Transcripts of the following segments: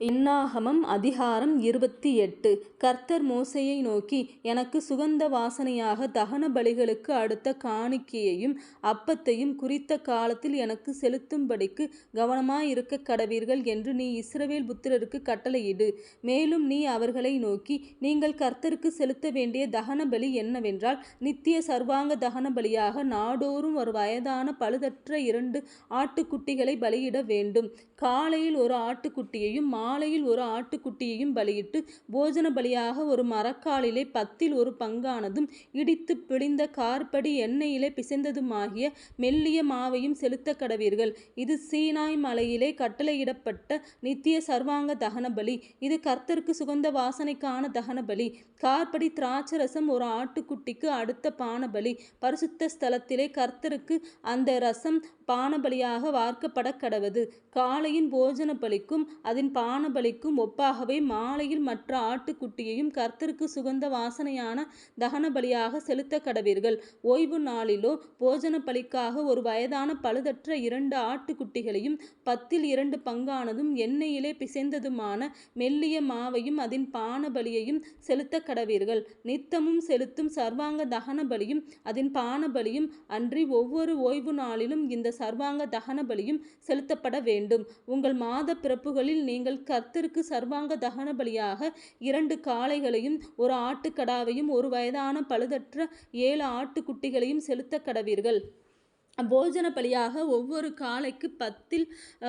இன்னாகமம் அதிகாரம் இருபத்தி எட்டு கர்த்தர் மோசையை நோக்கி எனக்கு சுகந்த வாசனையாக தகன பலிகளுக்கு அடுத்த காணிக்கையையும் அப்பத்தையும் குறித்த காலத்தில் எனக்கு செலுத்தும்படிக்கு இருக்க கடவீர்கள் என்று நீ இஸ்ரவேல் புத்திரருக்கு கட்டளையிடு. மேலும் நீ அவர்களை நோக்கி நீங்கள் கர்த்தருக்கு செலுத்த வேண்டிய தகன பலி என்னவென்றால் நித்திய சர்வாங்க தகன பலியாக நாடோறும் ஒரு வயதான பழுதற்ற இரண்டு ஆட்டுக்குட்டிகளை பலியிட வேண்டும். காலையில் ஒரு ஆட்டுக்குட்டியையும் மாலையில் ஒரு ஆட்டுக்குட்டியையும் பலியிட்டு போஜன பலியாக ஒரு மரக்காலிலே பத்தில் ஒரு பங்கானதும் இடித்து பிழிந்த கார்படி எண்ணெயிலே பிசைந்ததுமாகிய மெல்லிய மாவையும் செலுத்த கடவீர்கள். இது சீனாய் மலையிலே கட்டளையிடப்பட்ட நித்திய சர்வாங்க தகனபலி. இது கர்த்தருக்கு சுகந்த வாசனைக்கான தகனபலி. காற்படி திராட்சரசம் ஒரு ஆட்டுக்குட்டிக்கு அடுத்த பானபலி. பரிசுத்த ஸ்தலத்திலே கர்த்தருக்கு அந்த ரசம் பானபலியாக வார்க்கப்பட கடவது காலையின் போஜன பலிக்கும் அதன் பான பானபலிக்கும் ஒப்பாகவே மாலையில் மற்ற ஆட்டுக்குட்டியையும் கர்த்தருக்கு சுகந்த வாசனையான தகனபலியாக செலுத்த கடவீர்கள். ஓய்வு நாளிலோ போஜன பலிக்காக ஒரு வயதான பழுதற்ற இரண்டு ஆட்டுக்குட்டிகளையும் பத்தில் இரண்டு பங்கானதும் எண்ணெயிலே பிசைந்ததுமான மெல்லிய மாவையும் அதன் பானபலியையும் செலுத்தக் கடவீர்கள். நித்தமும் செலுத்தும் சர்வாங்க தகன பலியும் அதன் பானபலியும் அன்றி ஒவ்வொரு ஓய்வு நாளிலும் இந்த சர்வாங்க தகன பலியும் செலுத்தப்பட வேண்டும். உங்கள் மாதப் பிறப்புகளில் நீங்கள் கர்த்தருக்கு சர்வாங்க தகனபலியாக இரண்டு காளைகளையும் ஒரு ஆட்டுக்கடாவையும் ஒரு வயதான பழுதற்ற ஏழு ஆட்டுக்குட்டிகளையும் செலுத்தக் கடவீர்கள். போஜன பலியாக ஒவ்வொரு காளைக்கு பத்தில்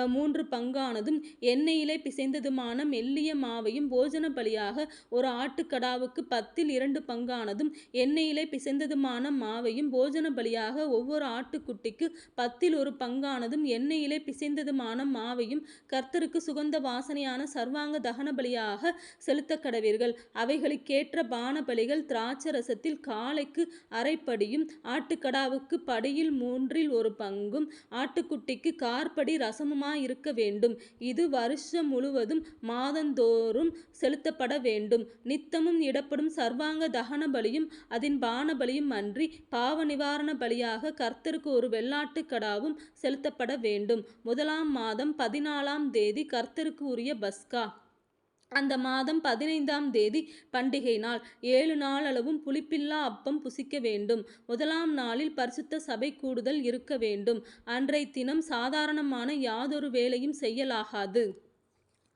மூன்று பங்கானதும் எண்ணெயிலே பிசைந்ததுமான மெல்லிய மாவையும் போஜன பலியாக ஒரு ஆட்டுக்கடாவுக்கு பத்தில் இரண்டு பங்கானதும் எண்ணெயிலே பிசைந்ததுமான மாவையும் போஜன பலியாக ஒவ்வொரு ஆட்டுக்குட்டிக்கு பத்தில் ஒரு பங்கானதும் எண்ணெயிலே பிசைந்ததுமான மாவையும் கர்த்தருக்கு சுகந்த வாசனையான சர்வாங்க தகனபலியாகச் செலுத்தக் கடவீர்கள். அவைகளுக்கேற்ற பானபலிகள் திராட்சரசத்தில் காளைக்கு அரைப்படியும் ஆட்டுக்கடாவுக்குப் படியில் மூன்று மூன்றில் ஒரு பங்கும் ஆட்டுக்குட்டிக்கு கார்படி ரசமுமாய் இருக்க வேண்டும். இது வருஷம் முழுவதும் மாதந்தோறும் செலுத்தப்பட வேண்டும். நித்தமும் இடப்படும் சர்வாங்க தகனபலியும் அதன் பானபலியும் அன்றி பாவ நிவாரண பலியாக கர்த்தருக்கு ஒரு வெள்ளாட்டு கடாவும் செலுத்தப்பட வேண்டும். முதலாம் மாதம் பதினாலாம் தேதி கர்த்தருக்கு உரிய பஸ்கா. அந்த மாதம் பதினைந்தாம் தேதி பண்டிகை நாள். ஏழு நாளளவும் புளிப்பில்லா அப்பம் புசிக்க வேண்டும். முதலாம் நாளில் பரிசுத்த சபை கூடுதல் இருக்க வேண்டும். அன்றைத்தினம் சாதாரணமான யாதொரு வேலையும் செய்யலாகாது.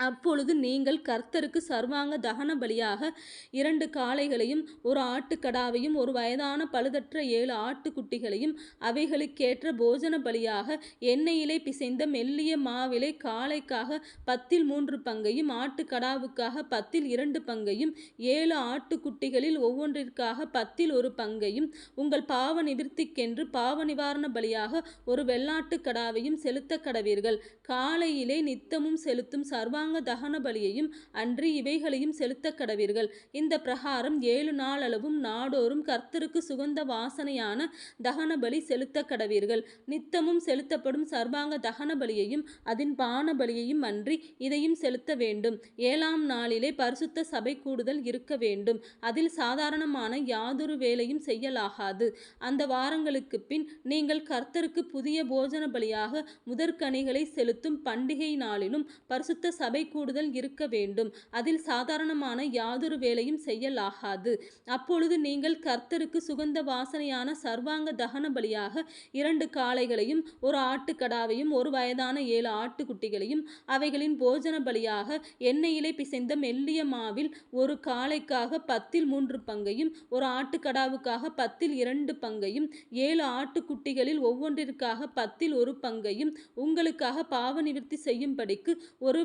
அப்பொழுது நீங்கள் கர்த்தருக்கு சர்வாங்க தகன பலியாக இரண்டு காளைகளையும் ஒரு ஆட்டுக்கடாவையும் ஒரு வயதான பழுதற்ற ஏழு ஆட்டுக்குட்டிகளையும் அவைகளுக்கேற்ற போஜன பலியாக எண்ணெயிலே பிசைந்த மெல்லிய மாவிலை காளைக்காக பத்தில் மூன்று பங்கையும் ஆட்டுக்கடாவுக்காக பத்தில் இரண்டு பங்கையும் ஏழு ஆட்டுக்குட்டிகளில் ஒவ்வொன்றிற்காக பத்தில் ஒரு பங்கையும் உங்கள் பாவ நிவிருத்திக்கென்று பாவ நிவாரண பலியாக ஒரு வெள்ளாட்டுக்கடாவையும் செலுத்த கடவீர்கள். காலையிலே நித்தமும் செலுத்தும் சர்வாங்க சர்வாங்க தகன பலியையும் அன்றி இவைகளையும் செலுத்த கடவீர்கள். இந்த பிரகாரம் ஏழு நாளளவும் நாடோறும் கர்த்தருக்கு சுகந்த வாசனையான தகன பலி செலுத்த கடவீர்கள். நித்தமும் செலுத்தப்படும் சர்வாங்க தகன பலியையும் அதன் பான பலியையும் அன்றி இதையும் செலுத்த வேண்டும். ஏழாம் நாளிலே பரிசுத்த சபை கூடுதல் இருக்க வேண்டும். அதில் சாதாரணமான யாதொரு வேலையும் செய்யலாகாது. அந்த வாரங்களுக்கு பின் நீங்கள் கர்த்தருக்கு புதிய போஜன பலியாக முதற்கனிகளை செலுத்தும் பண்டிகை நாளிலும் பரிசுத்த சபை அறை கூடுதல் இருக்க வேண்டும். அதில் சாதாரணமான யாதொரு வேலையும் செய்யலாகாது. அப்பொழுது நீங்கள் கர்த்தருக்கு சுகந்த வாசனையான சர்வாங்க தகனபலியாக இரண்டு காளைகளையும் ஒரு ஆட்டுக்கடாவையும் ஒரு வயதான ஏழு ஆட்டுக்குட்டிகளையும் அவைகளின் போஜன பலியாக எண்ணெயிலே பிசைந்த மெல்லிய மாவில் ஒரு காளைக்காக பத்தில் மூன்று பங்கையும் ஒரு ஆட்டுக்கடாவுக்காக பத்தில் இரண்டு பங்கையும் ஏழு ஆட்டுக்குட்டிகளில் ஒவ்வொன்றிற்காக பத்தில் ஒரு பங்கையும் உங்களுக்காக பாவ நிவர்த்தி செய்யும்படிக்கு ஒரு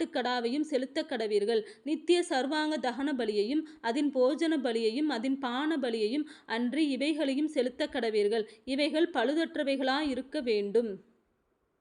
ஆட்டுக்கடாவையும் செலுத்த கடவீர்கள். நித்திய சர்வாங்க தகன பலியையும் அதன் போஜன பலியையும் அதன் பான பலியையும் அன்றி இவைகளையும் செலுத்த கடவீர்கள். இவைகள் பழுதற்றவைகளாயிருக்க வேண்டும்.